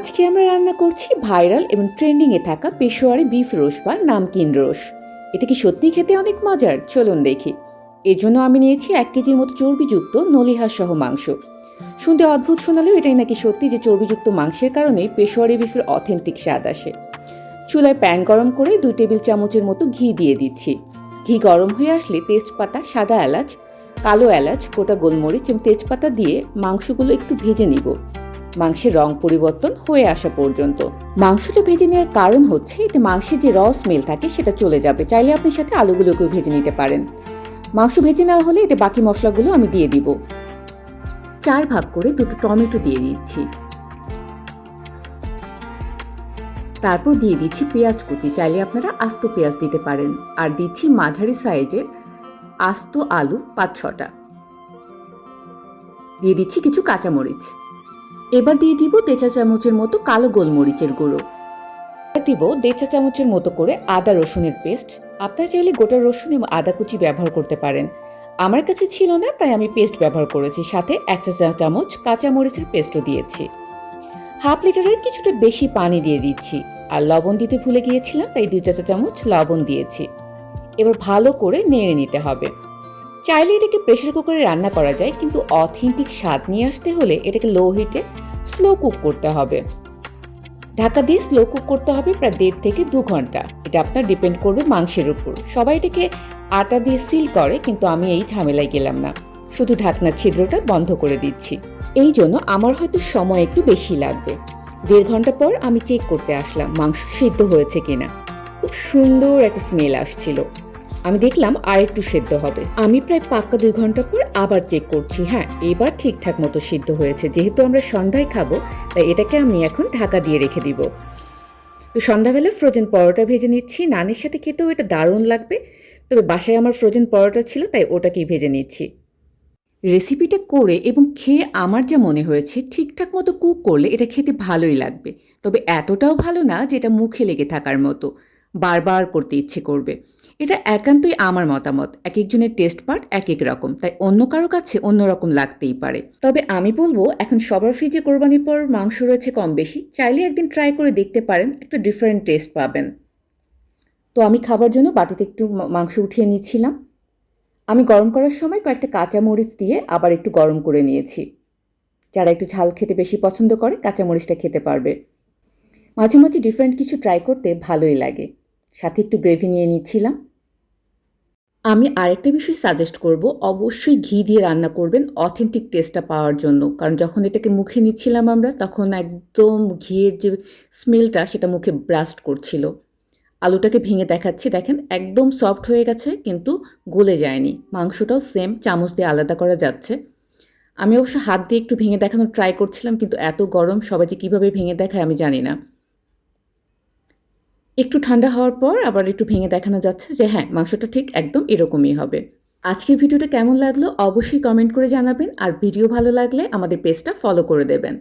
আজকে আমরা রান্না করছি ভাইরাল এবং ট্রেন্ডিংয়ে থাকা পেশোয়ারি বিফ রোস বা নামকিন রোস এটা কি সত্যি খেতে অনেক মজার? চলুন দেখি। এর জন্য আমি নিয়েছি এক কেজির মতো চর্বিযুক্ত নলিহাস সহ মাংস। শুনতে অদ্ভুত শোনালেও এটাই নাকি সত্যি যে চর্বিযুক্ত মাংসের কারণে পেশোয়ারি বিফের অথেন্টিক স্বাদ আসে। চুলায় প্যান গরম করে দুই টেবিল চামচের মতো ঘি দিয়ে দিচ্ছি। ঘি গরম হয়ে আসলে তেজপাতা, সাদা এলাচ, কালো এলাচ, গোটা গোলমরিচ এবং তেজপাতা দিয়ে মাংসগুলো একটু ভেজে নিব। মাংসের রং পরিবর্তন হয়ে আসা পর্যন্ত। মাংসটা ভেজে নেওয়ার কারণ হচ্ছে এতে মাংসের যে র স্মেল থাকে সেটা চলে যাবে। চাইলে আপনি সাথে আলুগুলোকেও ভেজে নিতে পারেন। মাংস ভেজে নেওয়া হলে এতে বাকি মশলাগুলো আমি দিয়ে দিব। চার ভাগ করে দুটো টমেটো দিয়ে দিচ্ছি। তারপর দিয়ে দিচ্ছি পেঁয়াজ কুচি। চাইলে আপনারা আস্ত পেঁয়াজ দিতে পারেন। আর দিচ্ছি মাঝারি সাইজের আস্ত আলু পাঁচ ছটা। দিয়ে দিচ্ছি কিছু কাঁচামরিচ। এবার দিয়ে দিব দেড় চা চামচের মতো কালো গোলমরিচের গুঁড়ো। দিব দেড় চা চামচের মতো করে আদা রসুনের পেস্ট। আপনারা চাইলে গোটা রসুন এবং আদা কুচি ব্যবহার করতে পারেন। আমার কাছে ছিল না, তাই আমি পেস্ট ব্যবহার করেছি। সাথে এক চা চামচ কাঁচামরিচের পেস্টও দিয়েছি। হাফ লিটারের কিছুটা বেশি পানি দিয়ে দিচ্ছি। আর লবণ দিতে ভুলে গিয়েছিলাম, তাই দুই চা চামচ লবণ দিয়েছি। এবার ভালো করে নেড়ে নিতে হবে। চাইলে এটাকে প্রেশার কুকারে রান্না করা যায়, কিন্তু অথেন্টিক স্বাদ নিয়ে আসতে হলে এটাকে লো হিটে স্লো কুক করতে হবে। ঢাকা দিয়ে স্লো কুক করতে হবে প্রায় দেড় থেকে দু ঘণ্টা। এটা আপনার ডিপেন্ড করবে মাংসের উপর। সবাই এটাকে আটা দিয়ে সিল করে, কিন্তু আমি এই ঝামেলায় গেলাম না। শুধু ঢাকনার ছিদ্রটা বন্ধ করে দিচ্ছি। এই জন্য আমার হয়তো সময় একটু বেশি লাগবে। দেড় ঘণ্টা পর আমি চেক করতে আসলাম মাংস সিদ্ধ হয়েছে কিনা। খুব সুন্দর একটা স্মেল আসছিল। আমি দেখলাম আর একটু সেদ্ধ হবে। আমি প্রায় পাক্কা দুই ঘণ্টা পর আবার চেক করছি। হ্যাঁ এবার ঠিকঠাক মতো সিদ্ধ হয়েছে। যেহেতু আমরা সন্ধ্যায় খাব, তাই এটাকে আমি এখন ঢাকা দিয়ে রেখে দিব। তো সন্ধ্যাবেলা ফ্রোজেন পরোটা ভেজে নিচ্ছি। নানের সাথে খেতেও এটা দারুণ লাগবে। তবে বাসায় আমার ফ্রোজেন পরোটা ছিল, তাই ওটাকেই ভেজে নিচ্ছি। রেসিপিটা করে এবং খেয়ে আমার যা মনে হয়েছে, ঠিকঠাক মতো কুক করলে এটা খেতে ভালোই লাগবে। তবে এতটাও ভালো না যে এটা মুখে লেগে থাকার মতো। বারবার করতে ইচ্ছে করবে। এটা একান্তই আমার মতামত। এক একজনের টেস্ট পার্ট এক এক রকম, তাই অন্য কারও কাছে অন্য রকম লাগতেই পারে। তবে আমি বলব, এখন সবার ফ্রিজে কোরবানির পর মাংস রয়েছে কম বেশি, চাইলে একদিন ট্রাই করে দেখতে পারেন, একটা ডিফারেন্ট টেস্ট পাবেন। তো আমি খাবার জন্য বাটিতে একটু মাংস উঠিয়ে নিচ্ছিলাম। আমি গরম করার সময় কয়েকটা কাঁচামরিচ দিয়ে আবার একটু গরম করে নিয়েছি। যারা একটু ঝাল খেতে বেশি পছন্দ করে কাঁচামরিচটা খেতে পারবে। মাঝে মাঝে ডিফারেন্ট কিছু ট্রাই করতে ভালোই লাগে। সাথে একটু গ্রেভি নিয়ে নিচ্ছিলাম। আমি আরেকটা বিষয় সাজেস্ট করব। অবশ্যই ঘি দিয়ে রান্না করবেন অথেন্টিক টেস্টটা পাওয়ার জন্য। কারণ যখন এটাকে মুখে নিচ্ছিলাম আমরা, তখন একদম ঘিয়ের যে স্মেলটা সেটা মুখে ব্রাস্ট করছিল। আলুটাকে ভেঙে দেখাচ্ছি, দেখেন একদম সফট হয়ে গেছে, কিন্তু গলে যায়নি। মাংসটাও সেম চামচ দিয়ে আলাদা করা যাচ্ছে। আমি অবশ্য হাত দিয়ে একটু ভেঙে দেখানোর ট্রাই করছিলাম, কিন্তু এত গরম, সবাই যে কীভাবে ভেঙে দেখায় আমি জানি না। একটু ঠান্ডা হওয়ার পর আবার একটু ভেঙে দেখানো যাচ্ছে যে হ্যাঁ মাংসটা ঠিক একদম এরকমই হবে। আজকের ভিডিওটা কেমন লাগল অবশ্যই কমেন্ট করে জানাবেন আর ভিডিও ভালো লাগলে আমাদের পেজটা ফলো করে দেবেন।